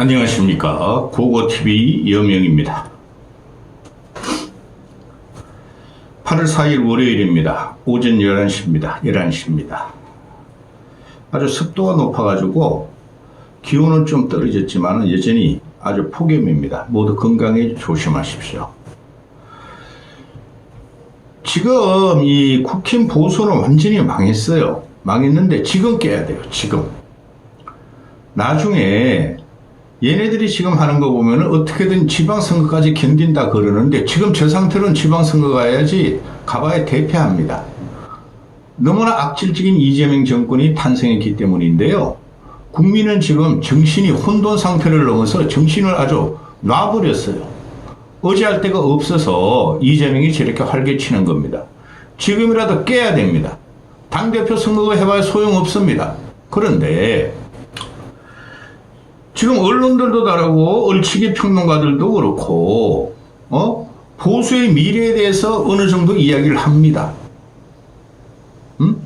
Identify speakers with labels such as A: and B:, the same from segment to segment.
A: 안녕하십니까. 고고TV 여명입니다. 8월 4일 월요일입니다. 오전 11시입니다. 11시입니다. 아주 습도가 높아가지고 기온은 좀 떨어졌지만 여전히 아주 폭염입니다. 모두 건강에 조심하십시오. 지금 이 국힘 보수는 완전히 망했어요. 망했는데 지금 깨야 돼요. 지금. 나중에 얘네들이 지금 하는 거 보면 어떻게든 지방선거까지 견딘다 그러는데 지금 저 상태로는 지방선거 가야지 가봐야 대패합니다. 너무나 악질적인 이재명 정권이 탄생했기 때문인데요. 국민은 지금 정신이 혼돈 상태를 넘어서 정신을 아주 놔버렸어요. 어지할 데가 없어서 이재명이 저렇게 활개치는 겁니다. 지금이라도 깨야 됩니다. 당대표 선거 해봐야 소용없습니다. 그런데 지금 언론들도 다르고 얼치기 평론가들도 그렇고 어 보수의 미래에 대해서 어느 정도 이야기를 합니다. 음?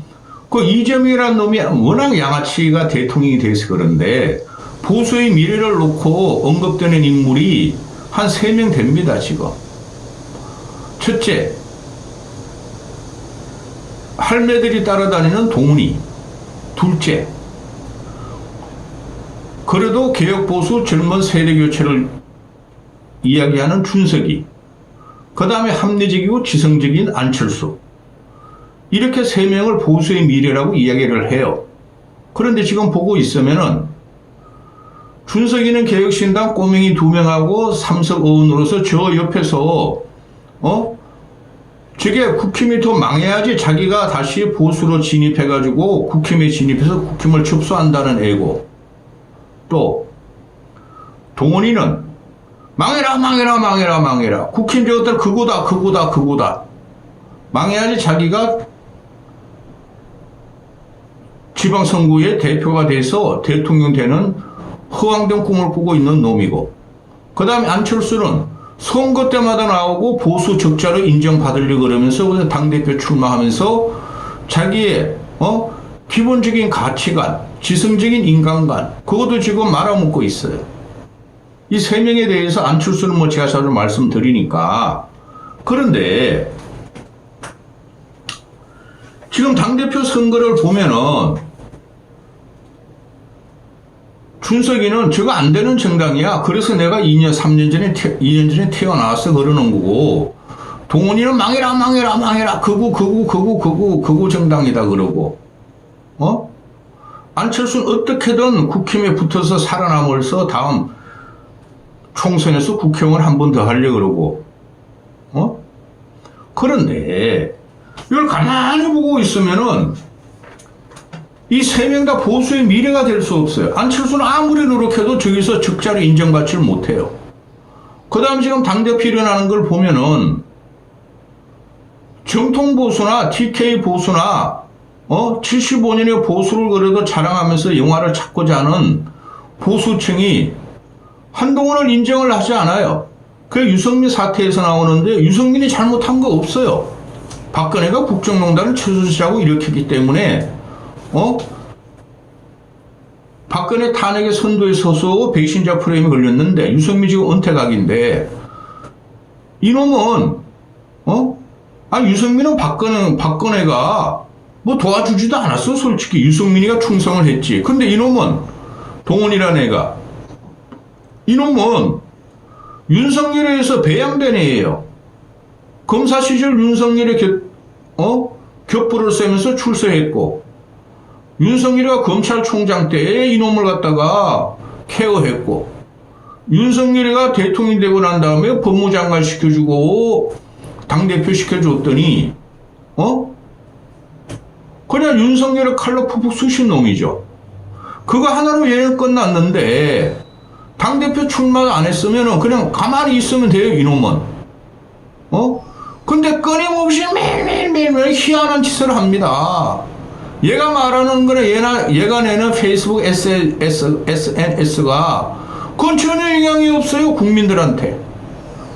A: 그 이재명이라는 놈이 워낙 양아치가 대통령이 돼서 그런데 보수의 미래를 놓고 언급되는 인물이 한세명 됩니다 지금. 첫째 할매들이 따라다니는 동훈이. 둘째 그래도 개혁 보수 젊은 세대 교체를 이야기하는 준석이, 그 다음에 합리적이고 지성적인 안철수. 이렇게 세 명을 보수의 미래라고 이야기를 해요. 그런데 지금 보고 있으면은 준석이는 개혁신당 꼬맹이 두 명하고 삼석 어원으로서 저 옆에서 어 저게 국힘이 더 망해야지 자기가 다시 보수로 진입해가지고 국힘에 진입해서 국힘을 접수한다는 애고 또 동원이는 망해라 망해라 망해라 망해라. 국힘 저것들 그거다 그거다 그거다. 망해야지 자기가 지방선거의 대표가 돼서 대통령 되는 허황된 꿈을 꾸고 있는 놈이고. 그 다음에 안철수는 선거 때마다 나오고 보수 적자로 인정받으려고 그러면서 당대표 출마하면서 자기의 어? 기본적인 가치관, 지성적인 인간관, 그것도 지금 말아먹고 있어요. 이 세 명에 대해서 안철수는 뭐 제가 자주 말씀드리니까. 그런데, 지금 당대표 선거를 보면은, 준석이는 저거 안 되는 정당이야. 그래서 내가 2년, 3년 전에, 태, 2년 전에 태어나서 그러는 거고, 동원이는 망해라, 망해라, 망해라. 그거, 그거, 그거, 그거, 그거 정당이다. 그러고. 어? 안철수는 어떻게든 국힘에 붙어서 살아남을서 다음 총선에서 국회의원 한번 더 하려고 그러고, 어? 그런데, 이걸 가만히 보고 있으면은, 이 세 명 다 보수의 미래가 될 수 없어요. 안철수는 아무리 노력해도 저기서 적자로 인정받지를 못해요. 그 다음 지금 당대표 일어나는 걸 보면은, 정통 보수나 TK 보수나 어? 75년의 보수를 그래도 자랑하면서 영화를 찾고자 하는 보수층이 한동훈을 인정을 하지 않아요. 그 유성민 사태에서 나오는데 유성민이 잘못한 거 없어요. 박근혜가 국정농단을 최순실하고 일으켰기 때문에 어? 박근혜 탄핵의 선도에 서서 배신자 프레임이 걸렸는데 유성민 지금 은퇴각인데 이놈은 어? 아 유성민은 박근혜 박근혜가 뭐 도와주지도 않았어 솔직히 유승민이가 충성을 했지 근데 이놈은 동원이라는 애가 이놈은 윤석열에 의해서 배양된 애예요 검사 시절 윤석열의 겨, 어? 격부를 쐬면서 출세했고 윤석열이가 검찰총장 때 이놈을 갖다가 케어했고 윤석열이가 대통령 되고 난 다음에 법무장관 시켜주고 당대표 시켜줬더니 어? 그냥 윤석열의 칼로 푹푹 쑤신 놈이죠. 그거 하나로 얘는 끝났는데 당대표 출마 안 했으면 그냥 가만히 있으면 돼요 이놈은. 어? 근데 끊임없이 매일매일매일 희한한 짓을 합니다. 얘가 말하는 거는 얘나, 얘가 내는 페이스북 SNS가 그건 전혀 영향이 없어요 국민들한테.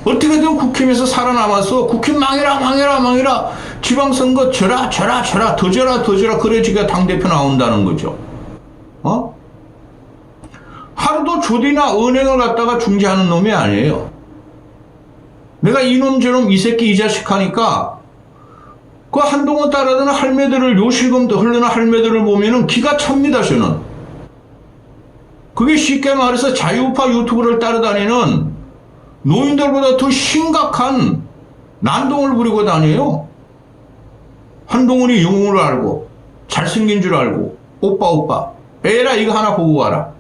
A: 어떻게든 국힘에서 살아남아서 국힘 망해라 망해라 망해라 지방선거 져라 져라 져라 더 져라 더 져라 그래 지가 당대표 나온다는 거죠. 어? 하루도 조디나 은행을 갖다가 중재하는 놈이 아니에요. 내가 이놈 저놈 이 새끼 이 자식 하니까 그 한동안 따라다니는 할매들을 요실금도 흐르는 할매들을 보면은 기가 찹니다 저는. 그게 쉽게 말해서 자유파 유튜브를 따라다니는 노인들보다 더 심각한 난동을 부리고 다녀요. 한동훈이 영웅을 알고 잘생긴 줄 알고 오빠 오빠 에라 이거 하나 보고 와라.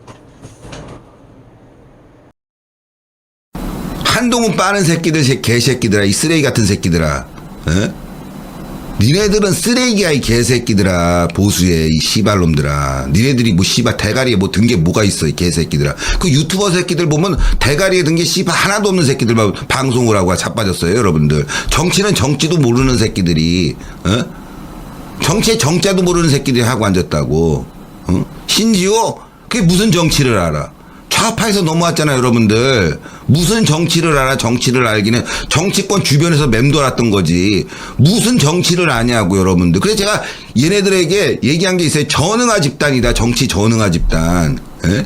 B: 한동훈 빠는 새끼들, 새- 개새끼들아, 이 쓰레기 같은 새끼들아. 어? 니네들은 쓰레기야, 이 개새끼들아. 보수의 이 씨발놈들아. 니네들이 뭐 씨발 대가리에 뭐 든 게 뭐가 있어, 이 개새끼들아. 그 유튜버 새끼들 보면 대가리에 든 게 씨발 하나도 없는 새끼들만 방송을 하고 자빠졌어요, 여러분들. 정치는 정치도 모르는 새끼들이, 어? 정치의 정자도 모르는 새끼들이 하고 앉았다고. 어? 신지호? 그게 무슨 정치를 알아? 좌파에서 넘어왔잖아요, 여러분들. 무슨 정치를 알아? 정치를 알기는 정치권 주변에서 맴돌았던 거지. 무슨 정치를 아냐고, 여러분들. 그래서 제가 얘네들에게 얘기한 게 있어요. 전응화 집단이다. 정치 전응화 집단. 예?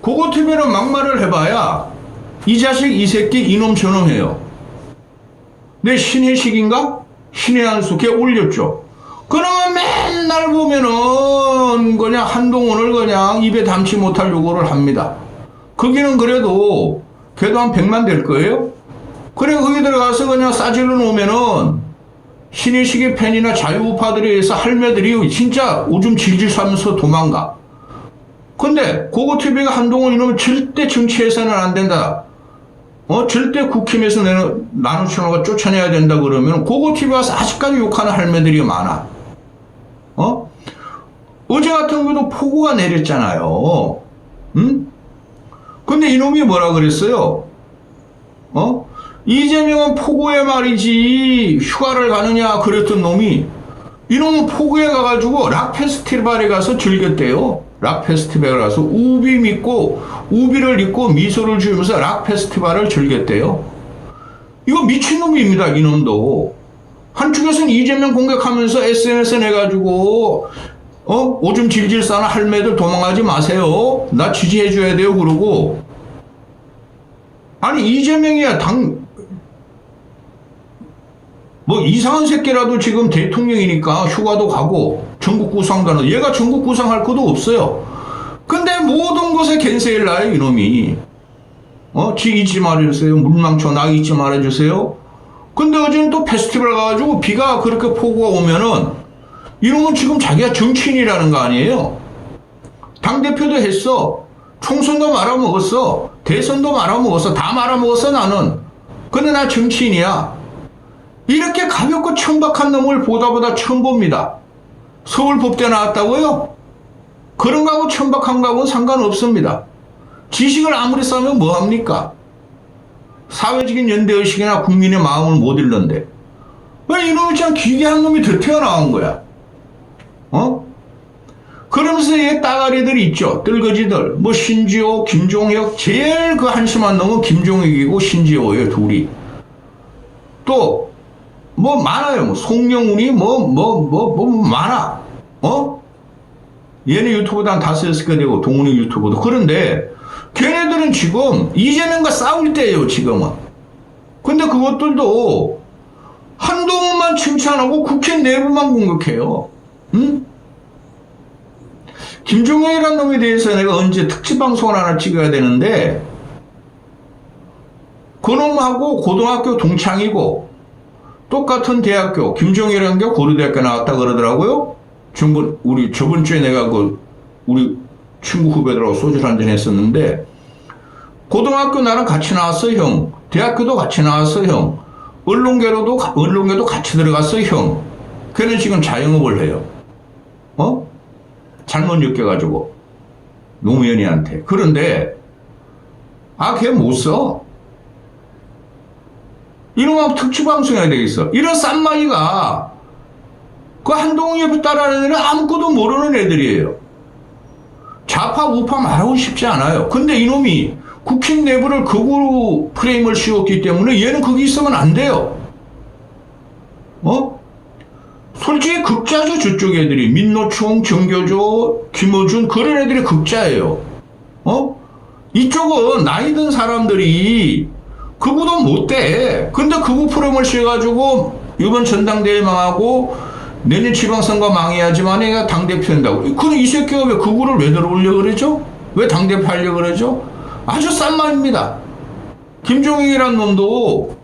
A: 그거 TV는 막말을 해봐야 이 자식 이 새끼 이놈 저놈 해요. 내 신혜식인가? 신의 한수 걔 올렸죠. 그러면 맨날 보면은 그냥 한동훈을 그냥 입에 담지 못할 요구를 합니다. 거기는 그래도 걔도 한 100만 될 거예요? 그래 거기 들어가서 그냥 싸질러 놓으면은 신혜식의 팬이나 자유우파들에 의해서 할매들이 진짜 오줌 질질 싸면서 도망가. 근데 고고TV가 한동훈 이놈은 절대 정치해서는 안 된다. 어, 절대 국힘에서 나는 채널과 쫓아내야 된다 그러면 고고TV 와서 아직까지 욕하는 할매들이 많아. 어? 어제 같은 경우도 폭우가 내렸잖아요. 응? 근데 이놈이 뭐라 그랬어요? 어? 이재명은 폭우에 말이지 휴가를 가느냐 그랬던 놈이 이놈은 폭우에 가가지고 락 페스티벌에 가서 즐겼대요. 락 페스티벌에 가서 우비 믿고 우비를 입고 미소를 지으면서 락 페스티벌을 즐겼대요. 이거 미친놈입니다. 이놈도. 한쪽에서는 이재명 공격하면서 SNS에 내가지고 어 오줌 질질 싸는 할매들 도망가지 마세요. 나 지지해줘야 돼요. 그러고 아니 이재명이야 당 뭐 이상한 새끼라도 지금 대통령이니까 휴가도 가고 전국 구상도 하는 얘가 전국 구상할 것도 없어요. 근데 모든 것에 겐세일 나요 이놈이. 어? 지 잊지 말아주세요. 물망초 나 잊지 말아주세요. 근데 어제는 또 페스티벌 가가지고 비가 그렇게 폭우가 오면은 이놈은 지금 자기가 정치인이라는 거 아니에요. 당대표도 했어. 총선도 말아먹었어. 대선도 말아먹었어. 다 말아먹었어 나는. 근데 나 정치인이야. 이렇게 가볍고 천박한 놈을 보다 보다 처음 봅니다. 서울 법대 나왔다고요? 그런 거하고 천박한 거하고는 상관없습니다. 지식을 아무리 쌓으면 뭐합니까? 사회적인 연대의식이나 국민의 마음을 못 읽는데. 왜 이놈이 참 기괴한 놈이 더 태어나온 거야? 어? 그러면서 얘 따가리들이 있죠. 뜰거지들. 뭐 신지호, 김종혁. 제일 그 한심한 놈은 김종혁이고 신지호예요. 둘이. 또 뭐 많아요. 뭐 송영훈이 뭐 뭐 뭐 뭐 많아. 어? 얘네 유튜브도 한 다섯 여섯 개 되고 동훈이 유튜브도 그런데 걔네들은 지금 이재명과 싸울 때예요. 지금은. 근데 그것들도 한동훈만 칭찬하고 국회 내부만 공격해요. 응? 김종혁이라는 놈에 대해서 내가 언제 특집 방송을 하나 찍어야 되는데 그 놈하고 고등학교 동창이고 똑같은 대학교 김종일이라는 게 고려대학교 나왔다 그러더라고요. 중분 우리 저번 주에 내가 그 우리 친구 후배들하고 소주를 한잔 했었는데 고등학교 나랑 같이 나왔어 형. 대학교도 같이 나왔어 형. 언론계로도 가- 언론계도 같이 들어갔어 형. 걔는 지금 자영업을 해요. 어? 잘못 엮여가지고 노무현이한테. 그런데 아 걔 못 써. 이놈하고 특수방송해야 되겠어. 이런 쌈마이가 그 한동훈 옆에 따라하는 애는 아무것도 모르는 애들이에요. 좌파 우파 말하고 싶지 않아요. 근데 이놈이 국힘 내부를 극으로 프레임을 씌웠기 때문에 얘는 거기 있으면 안 돼요. 어? 솔직히 극자죠 저쪽 애들이 민노총, 정교조, 김어준 그런 애들이 극자예요. 어? 이쪽은 나이 든 사람들이 그거도 못돼. 근데 그거 프로그램을 씌워가지고 이번 전당대회 망하고 내년 지방선거 망해야지만 얘가 당대표 한다고. 그럼 이 새끼가 왜 그거를 왜 들어오려고 그러죠? 왜 당대표 하려고 그러죠? 아주 싼 말입니다. 김종익이란 놈도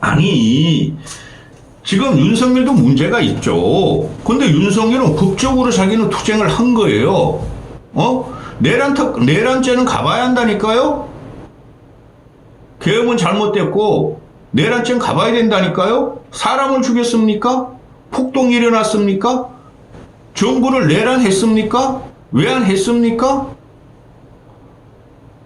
A: 아니 지금 윤석열도 문제가 있죠. 근데 윤석열은 법적으로 자기는 투쟁을 한 거예요. 어? 내란 특, 내란죄는 가봐야 한다니까요? 계엄은 잘못됐고, 내란죄는 가봐야 된다니까요? 사람을 죽였습니까? 폭동이 일어났습니까? 정부를 내란했습니까? 왜안 했습니까?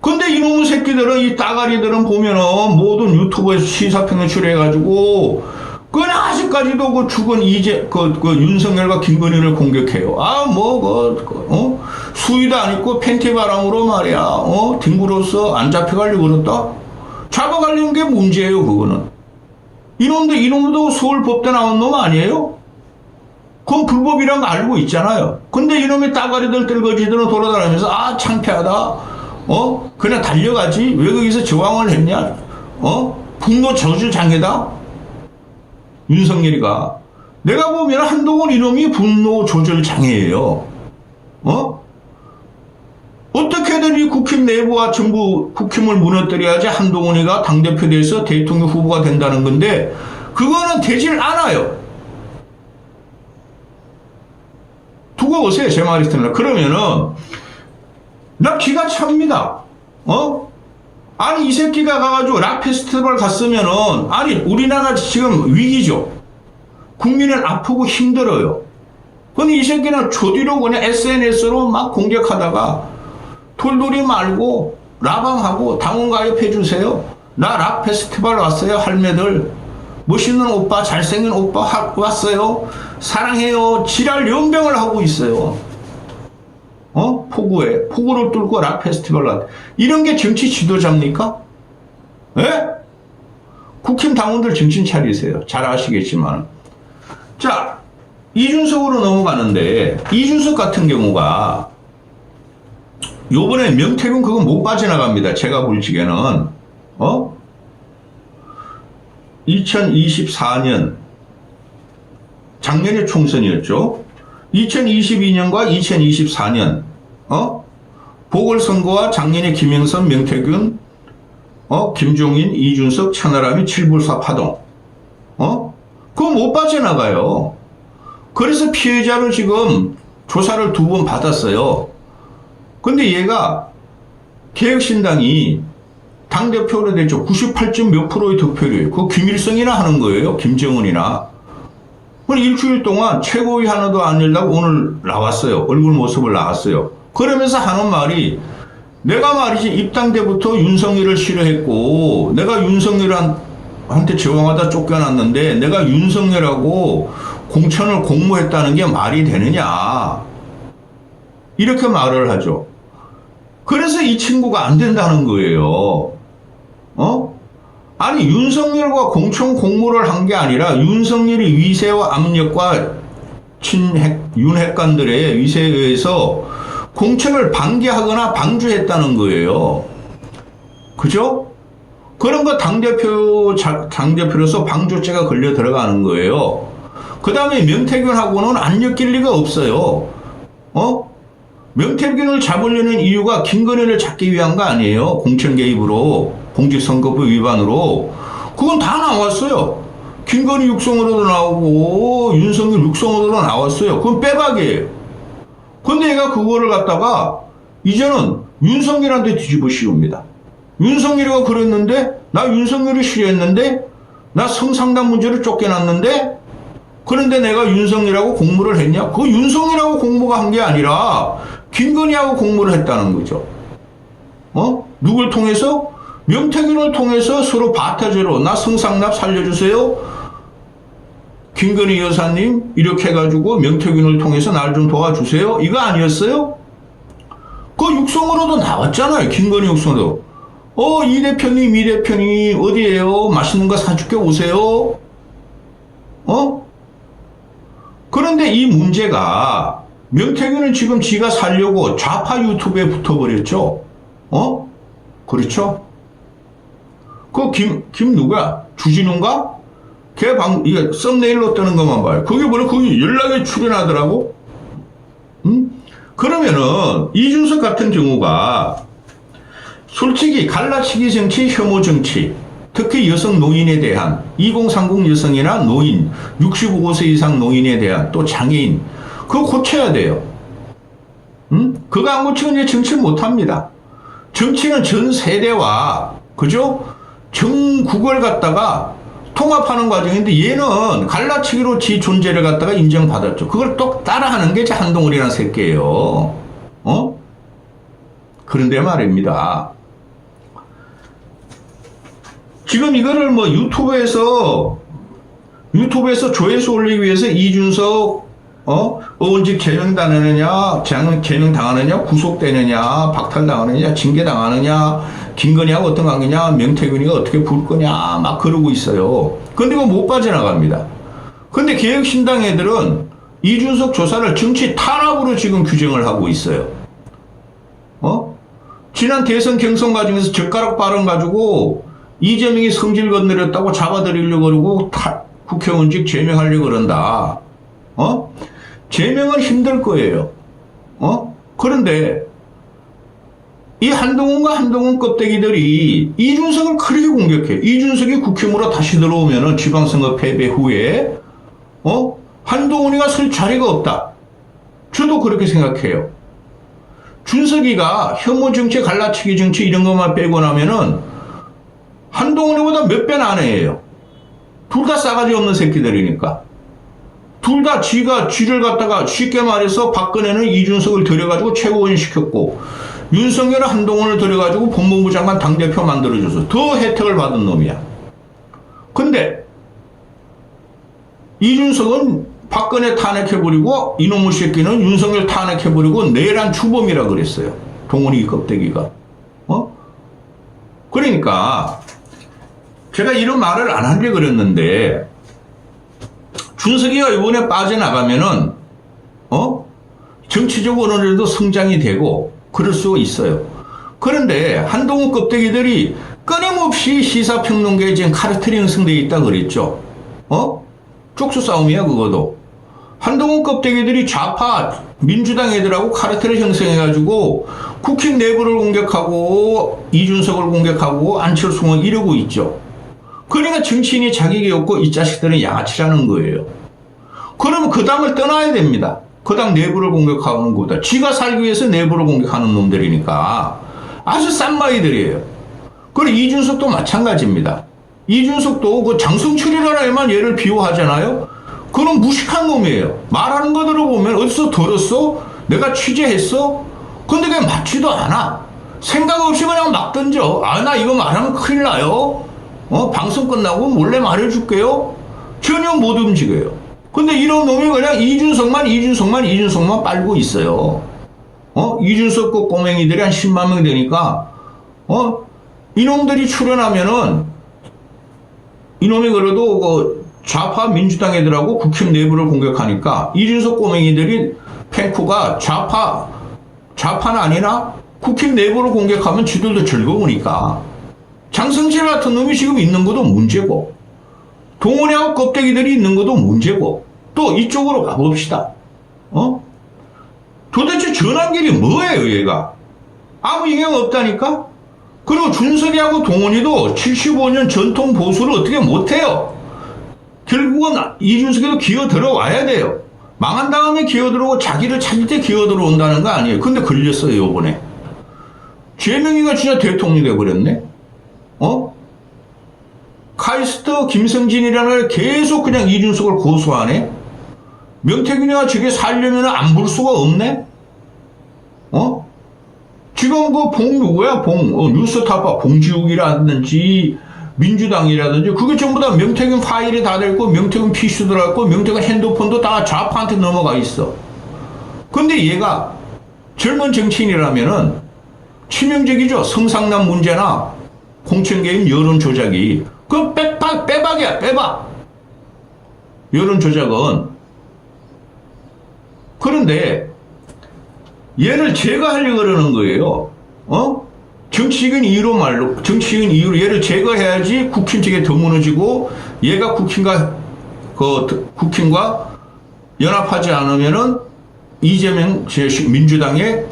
A: 근데 이놈의 새끼들은, 이 따가리들은 보면은 모든 유튜브에서 시사평을 출해가지고, 그냥 아직까지도 그 죽은 이제, 그, 그 윤석열과 김건희를 공격해요. 아, 뭐, 그, 그, 어? 수위도 안 입고 팬티 바람으로 말이야, 어? 딩구로서 안 잡혀가려고 그랬다? 잡아가려는 게 문제예요, 그거는. 이놈도, 이놈도 서울법대 나온 놈 아니에요? 그건 불법이란 거 알고 있잖아요. 근데 이놈의 따가리들 뜰거지들은 돌아다니면서 아 창피하다. 어? 그냥 달려가지. 왜 거기서 저항을 했냐? 어? 분노 저주 장애다. 윤석열이가 내가 보면 한동훈 이놈이 분노 조절 장애예요. 어? 어떻게든 이 국힘 내부와 정부 국힘을 무너뜨려야지 한동훈이가 당대표 돼서 대통령 후보가 된다는 건데 그거는 되질 않아요. 두고 보세요. 제 말이 틀려. 그러면은, 나 기가 찹니다. 어? 아니, 이 새끼가 가가지고 락 페스티벌 갔으면은, 아니, 우리나라 지금 위기죠. 국민은 아프고 힘들어요. 근데 이 새끼는 조디로 그냥 SNS로 막 공격하다가, 돌돌이 말고, 라방하고, 당원 가입해주세요. 나 락 페스티벌 왔어요, 할매들. 멋있는 오빠, 잘생긴 오빠 하- 왔어요. 사랑해요. 지랄 연병을 하고 있어요. 어? 포구에. 포구를 뚫고 락 페스티벌 왔 이런 게 정치 지도자입니까? 예? 국힘 당원들 정신 차리세요. 잘 아시겠지만. 자, 이준석으로 넘어가는데, 이준석 같은 경우가, 요번에 명태균 그거 못 빠져나갑니다. 제가 볼 적에는. 어? 2024년 작년에 총선이었죠. 2022년과 2024년 어 보궐선거와 작년에 김영선, 명태균, 어 김종인, 이준석, 천하람이 칠불사 파동 어 그거 못 빠져나가요. 그래서 피해자를 지금 조사를 두 번 받았어요. 근데 얘가 개혁신당이 당대표로 됐죠. 98점 몇 프로의 득표율이에요. 그거 김일성이나 하는 거예요. 김정은이나. 오늘 일주일 동안 최고위 하나도 안 열다고 오늘 나왔어요. 얼굴 모습을 나왔어요. 그러면서 하는 말이 내가 말이지 입당 때부터 윤석열을 싫어했고 내가 윤석열한테 저항하다 쫓겨났는데 내가 윤석열하고 공천을 공모했다는 게 말이 되느냐. 이렇게 말을 하죠. 그래서 이 친구가 안 된다는 거예요. 어? 아니 윤석열과 공천 공모를 한 게 아니라 윤석열이 위세와 압력과 친핵 윤핵관들의 위세에 의해서 공천을 방기하거나 방주했다는 거예요. 그죠? 그런 거 당대표, 자- 당대표로서 방조죄가 걸려 들어가는 거예요. 그 다음에 명태균하고는 안 엮일 리가 없어요. 어? 명태균을 잡으려는 이유가 김건희를 잡기 위한 거 아니에요. 공천 개입으로, 공직선거법 위반으로. 그건 다 나왔어요. 김건희 육성으로도 나오고, 윤석열 육성으로도 나왔어요. 그건 빼박이에요. 근데 얘가 그거를 갖다가, 이제는 윤석열한테 뒤집어 씌웁니다. 윤석열이가 그랬는데, 나 윤석열이 싫어했는데, 나 성상담 문제를 쫓겨났는데, 그런데 내가 윤석열하고 공모를 했냐? 그 윤석열하고 공모가 한 게 아니라 김건희하고 공모를 했다는 거죠. 어? 누굴 통해서? 명태균을 통해서 서로 바타제로 나 성상납 살려주세요. 김건희 여사님 이렇게 해가지고 명태균을 통해서 날 좀 도와주세요. 이거 아니었어요? 그 육성으로도 나왔잖아요. 김건희 육성으로. 어, 이 대표님, 이 대표님 어디에요? 맛있는 거 사줄게 오세요. 어? 그런데 이 문제가 명태균은 지금 지가 살려고 좌파 유튜브에 붙어버렸죠. 어? 그렇죠? 그 김, 김 누구야? 주진우인가? 걔 방, 이게 썸네일로 뜨는 것만 봐요. 그게 뭐래? 거기 연락에 출연하더라고? 응? 그러면은, 이준석 같은 경우가, 솔직히 갈라치기 정치, 혐오 정치, 특히 여성 노인에 대한 2030 여성이나 노인, 65세 이상 노인에 대한 또 장애인, 그거 고쳐야 돼요. 응? 그거 안 고치면 이제 정치 못 합니다. 정치는 전 세대와, 그죠? 전국을 갖다가 통합하는 과정인데 얘는 갈라치기로 지 존재를 갖다가 인정받았죠. 그걸 또 따라하는 게 한동훈이라는 새끼예요. 어? 그런데 말입니다. 지금 이거를 뭐 유튜브에서 유튜브에서 조회수 올리기 위해서 이준석 어 의원직 제명 당하느냐 제명 제명 당하느냐 구속되느냐 박탈 당하느냐 징계 당하느냐 김건희하고 어떤 관계냐 명태균이가 어떻게 부를 거냐 막 그러고 있어요. 근데 이거 못 빠져나갑니다. 근데 개혁신당 애들은 이준석 조사를 정치 탄압으로 지금 규정을 하고 있어요. 어? 지난 대선 경선 과정에서 젓가락 발언 가지고 이재명이 성질 건드렸다고 잡아들이려고 그러고 타- 국회의원직 제명하려고 그런다. 어? 제명은 힘들 거예요. 어? 그런데 이 한동훈과 한동훈 껍데기들이 이준석을 그렇게 공격해. 이준석이 국회의원으로 다시 들어오면은 지방선거 패배 후에 어? 한동훈이가 설 자리가 없다. 저도 그렇게 생각해요. 준석이가 혐오 정치, 갈라치기 정치 이런 것만 빼고 나면은 한동훈이보다 몇 배나 안 해요. 둘 다 싸가지 없는 새끼들이니까. 둘다 쥐가 쥐를 갖다가 쉽게 말해서 박근혜는 이준석을 들여가지고 최고위원 시켰고 윤석열은 한동훈을 들여가지고 법무부 장관 당대표 만들어줘서 더 혜택을 받은 놈이야. 근데 이준석은 박근혜 탄핵해버리고 이놈의 새끼는 윤석열 탄핵해버리고 내란 추범이라 그랬어요. 동훈이 껍데기가. 어? 그러니까 제가 이런 말을 안 하려고 그랬는데 준석이가 이번에 빠져나가면은 어? 정치적으로 어느 정도 성장이 되고 그럴 수 있어요. 그런데 한동훈 껍데기들이 끊임없이 시사평론계에 지금 카르텔이 형성되어 있다 그랬죠. 어? 쪽수 싸움이야 그거도. 한동훈 껍데기들이 좌파 민주당 애들하고 카르텔을 형성해가지고 국힘 내부를 공격하고 이준석을 공격하고 안철수는 이러고 있죠. 그러니까 정치인이 자격이 없고 이 자식들은 양아치라는 거예요. 그러면 그 당을 떠나야 됩니다. 그당 내부를 공격하는 것보다 지가 살기 위해서 내부를 공격하는 놈들이니까 아주 싼 마이들이에요. 그리고 이준석도 마찬가지입니다. 이준석도 그 장성철이라는 얘를 비호하잖아요. 그건 무식한 놈이에요. 말하는 거 들어보면 어디서 들었어? 내가 취재했어? 근데 그게 맞지도 않아. 생각 없이 그냥 막 던져. 아, 나 이거 말하면 큰일 나요. 어, 방송 끝나고 몰래 말해줄게요. 전혀 못 움직여요. 근데 이런 놈이 그냥 이준석만, 이준석만, 이준석만 빨고 있어요. 어? 이준석 그 꼬맹이들이 한 10만 명 되니까, 어? 이놈들이 출연하면은, 이놈이 그래도 그 좌파 민주당 애들하고 국힘 내부를 공격하니까, 이준석 꼬맹이들이 팬쿠가 좌파, 좌파는 아니나 국힘 내부를 공격하면 지들도 즐거우니까. 장성철 같은 놈이 지금 있는 것도 문제고, 동원이하고 껍데기들이 있는 것도 문제고, 또 이쪽으로 가봅시다. 어? 도대체 전환길이 뭐예요, 얘가? 아무 영향 없다니까? 그리고 준석이하고 동원이도 75년 전통 보수를 어떻게 못해요? 결국은 이준석이도 기어 들어와야 돼요. 망한 다음에 기어 들어오고 자기를 찾을 때 기어 들어온다는 거 아니에요. 근데 걸렸어요, 요번에. 제명이가 진짜 대통령이 돼버렸네? 어? 카이스트 김성진이라는 애 계속 그냥 이준석을 고소하네? 명태균이가 저게 살려면 안 볼 수가 없네? 어? 지금 그 봉 누구야? 봉, 어, 뉴스타파 봉지욱이라든지 민주당이라든지 그게 전부 다 명태균 파일이 다돼 있고 명태균 PC도 들어있고 명태균 핸드폰도 다 좌파한테 넘어가 있어. 근데 얘가 젊은 정치인이라면은 치명적이죠. 성상남 문제나 공천개입 여론 조작이. 그 빼박, 빼박이야, 빼박. 여론 조작은. 그런데 얘를 제가 하려고 그러는 거예요. 어? 정치적인 이유로 말로 정치적인 이유로 얘를 제거해야지 국힘 측에 더 무너지고 얘가 국힘과 그 국힘과 연합하지 않으면은 이재명 제- 민주당의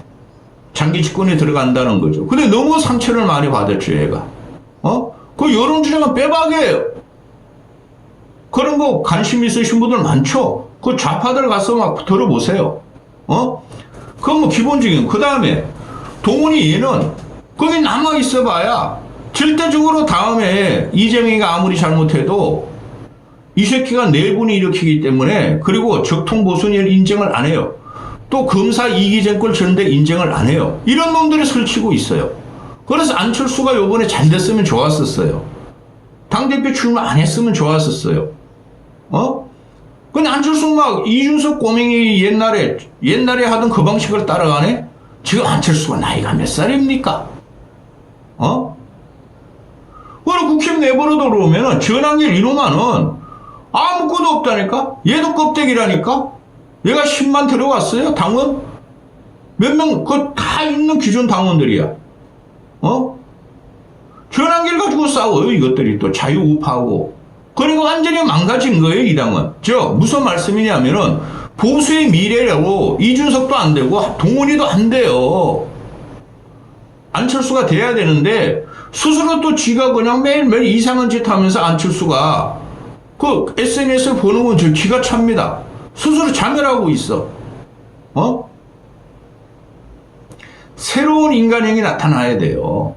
A: 장기 집권에 들어간다는 거죠. 근데 너무 상처를 많이 받았죠, 얘가. 어? 그 여론주장은 빼박이에요. 그런 거 관심 있으신 분들 많죠? 그 좌파들 가서 막 들어보세요. 어? 그건 뭐 기본적인. 그 다음에 동훈이 얘는 거기 남아 있어 봐야 절대적으로 다음에 이재명이가 아무리 잘못해도 이 새끼가 내분이 일으키기 때문에 그리고 적통보수를 인정을 안 해요. 또 검사 이기정권 전대 인정을 안 해요. 이런 놈들이 설치고 있어요. 그래서 안철수가 요번에 잘 됐으면 좋았었어요. 당대표 출마 안 했으면 좋았었어요. 어? 근데 안철수 막 이준석 꼬맹이 옛날에 옛날에 하던 그 방식을 따라가네? 지금 안철수가 나이가 몇 살입니까? 어? 그리고 국힘 내버려 들어오면은 전환길 이놈아는 아무것도 없다니까? 얘도 껍데기라니까? 얘가 10만 들어갔어요? 당원? 몇 명, 그다 있는 기존 당원들이야. 어? 전환길 가지고 싸워요, 이것들이 또 자유우파하고. 그리고 완전히 망가진 거예요, 이 당은. 저, 무슨 말씀이냐면은, 보수의 미래라고 이준석도 안 되고, 동훈이도 안 돼요. 안철수가 돼야 되는데, 스스로 또 지가 그냥 매일매일 이상한 짓 하면서 안철수가, 그 SNS를 보는 건 저 기가 찹니다. 스스로 자멸하고 있어. 어? 새로운 인간형이 나타나야 돼요.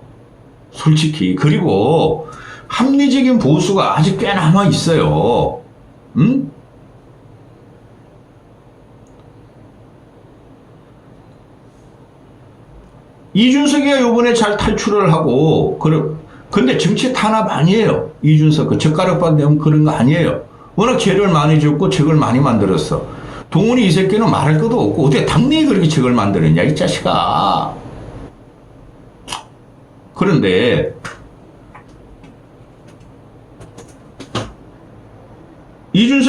A: 솔직히. 그리고 합리적인 보수가 아직 꽤 남아 있어요. 응? 이준석이가 요번에 잘 탈출을 하고, 그러, 근데 정치 탄압 아니에요. 이준석, 그 젓가락밥 내면 그런 거 아니에요. 워낙 죄를 많이 줬고 책을 많이 만들었어. 동훈이 이 새끼는 말할 것도 없고, 어떻게 당내에 그렇게 책을 만들었냐, 이 자식아. 그런데,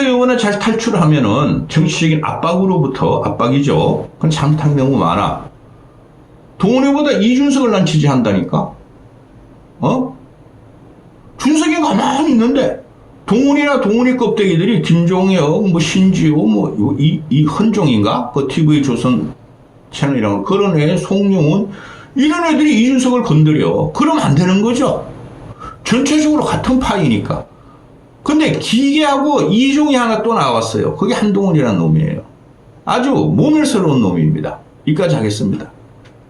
A: 이준석 의원은 잘 탈출하면은 정치적인 압박으로부터 압박이죠. 그건 잘못한 경우 많아. 동훈이보다 이준석을 난 지지한다니까? 어? 준석이 가만히 있는데, 동훈이나 동훈이 껍데기들이 김종혁, 뭐 신지호, 뭐, 이, 이 헌종인가? 그 TV 조선 채널이라고 그런 애, 송영훈, 이런 애들이 이준석을 건드려. 그러면 안 되는 거죠. 전체적으로 같은 파이니까. 근데 기계하고 이종이 하나 또 나왔어요. 그게 한동훈이라는 놈이에요. 아주 모멸스러운 놈입니다. 이까지 하겠습니다.